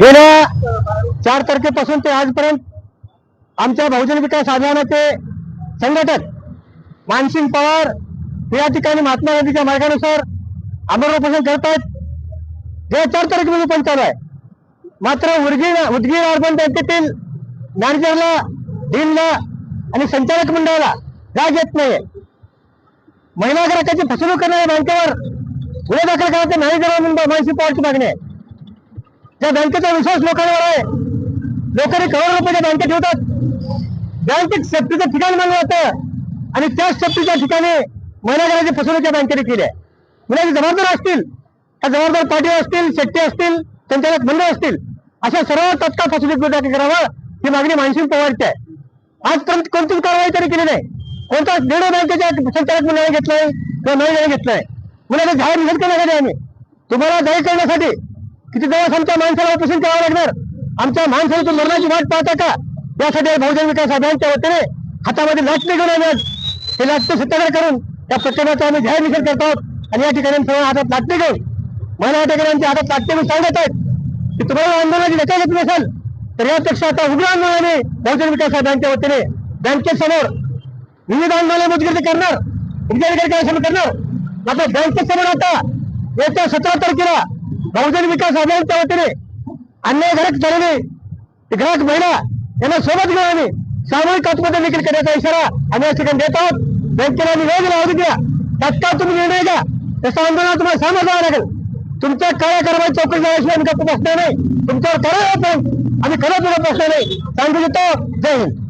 गेल्या चार तारखेपासून ते आजपर्यंत आमच्या बहुजन विकास आंदोलनाचे संघटक मानसिंग पवार या ठिकाणी महात्मा गांधीच्या मार्गानुसार अमरनाथ करत आहेत गेल्या चार तारखेपासून पण चालू आहे. मात्र उदगीर उदगीर अर्बन बँकेतील मॅनेजरला डीनला आणि संचालक मंडळाला जाग येत नाहीये. महिला ग्राहकाची फसवणूक करणाऱ्या बँकेवर गुन्हे दाखल करायचे मॅनेजर मानसिंग पवारची मागणी आहे. त्या बँकेचा विश्वास लोकांवर आहे लोकांनी करोड रुपये त्या बँकेत ठेवतात बँकेत सेफ्टीचं ठिकाण मानलं जातं आणि त्याच सेफ्टीच्या ठिकाणी महिलागराची फसवणूक त्या बँकेने केली आहे. म्हणजे जबाबदार असतील त्या जबाबदार पाटील असतील शेट्टी असतील संचालक मंडळ असतील अशा सर्व तत्काळ फसवणूक दाखल करावं ही मागणी मानसिंग पवारची आहे. आजपर्यंत कोणतीच कारवाई तरी केली नाही. कोणता निर्णय बँकेच्या संचालक मंडळाने घेतलाय किंवा महिलाने घेतलाय? मुलाचा जाहीर निषेध केला आम्ही. तुम्हाला जाहीर करण्यासाठी किती दिवस आमच्या माणसाला उपोषण करावं लागणार? आमच्या माणसाला तुम्ही मरणाची वाट पाहता का? यासाठी बहुजन विकास अभियानच्या वतीने हातामध्ये लाटणे घेऊन आले आहेत. ते सत्याग्रह करून त्या प्रत्येकाचा आम्ही जाहीर निषेध करत आहोत. आणि या ठिकाणी सर्व हातात लाटणे घेऊन महिला ठिकाणी हातात लाटणे घेऊन सांगत आहेत की तुम्हाला आंदोलनाची दखल घेत नसेल तर यापेक्षा आता उग्र आंदोलनाने बहुजन विकास अभियानच्या वतीने बँकेसमोर विविध आंदोलन मुदगिरी करणार विद्यार्थी करणार. मात्र बँकेसमोर आता येत्या सतरा तारखेला बहुजन विकास आघाडीच्या वतीने अन्यायकारक घरात ग्राहक महिला यांना सोबत घेऊन आम्ही सामूहिक आत्महत्या देखील करण्याचा इशारा आम्ही या ठिकाणी देत आहोत. बँकेला आम्ही वेळ दिला द्या तात्काळ तुम्ही निर्णय घ्या. त्याचा आंदोलन तुम्हाला सामोरं जावं लागेल. तुमच्या काळ्या कारवाई चौकशी झाल्याशिवाय आम्ही गप्प बसणार नाही. तुमच्यावर करावं आम्ही खरंच तुला बसणार नाही. सांगू देतो जय हिंद.